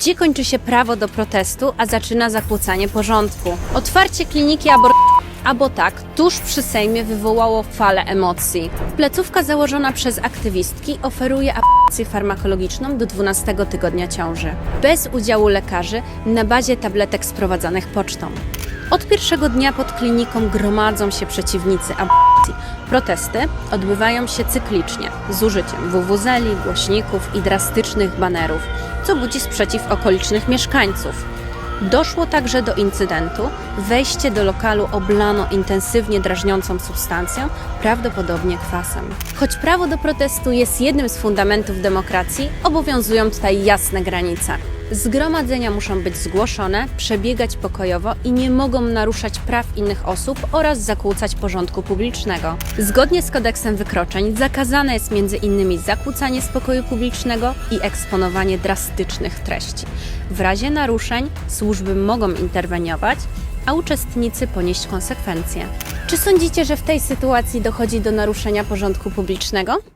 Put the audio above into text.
Gdzie kończy się prawo do protestu, a zaczyna zakłócanie porządku? Otwarcie kliniki aborcyjnej Albo tak, tuż przy Sejmie wywołało falę emocji. Plecówka założona przez aktywistki oferuje aborcję farmakologiczną do 12 tygodnia ciąży, bez udziału lekarzy, na bazie tabletek sprowadzanych pocztą. Od pierwszego dnia pod kliniką gromadzą się przeciwnicy aborcji. Protesty odbywają się cyklicznie, z użyciem wuwuzeli, głośników i drastycznych banerów, co budzi sprzeciw okolicznych mieszkańców. Doszło także do incydentu. Wejście do lokalu oblano intensywnie drażniącą substancją, prawdopodobnie kwasem. Choć prawo do protestu jest jednym z fundamentów demokracji, obowiązują tutaj jasne granice. Zgromadzenia muszą być zgłoszone, przebiegać pokojowo i nie mogą naruszać praw innych osób oraz zakłócać porządku publicznego. Zgodnie z kodeksem wykroczeń zakazane jest innymi zakłócanie spokoju publicznego i eksponowanie drastycznych treści. W razie naruszeń służby mogą interweniować, a uczestnicy ponieść konsekwencje. Czy sądzicie, że w tej sytuacji dochodzi do naruszenia porządku publicznego?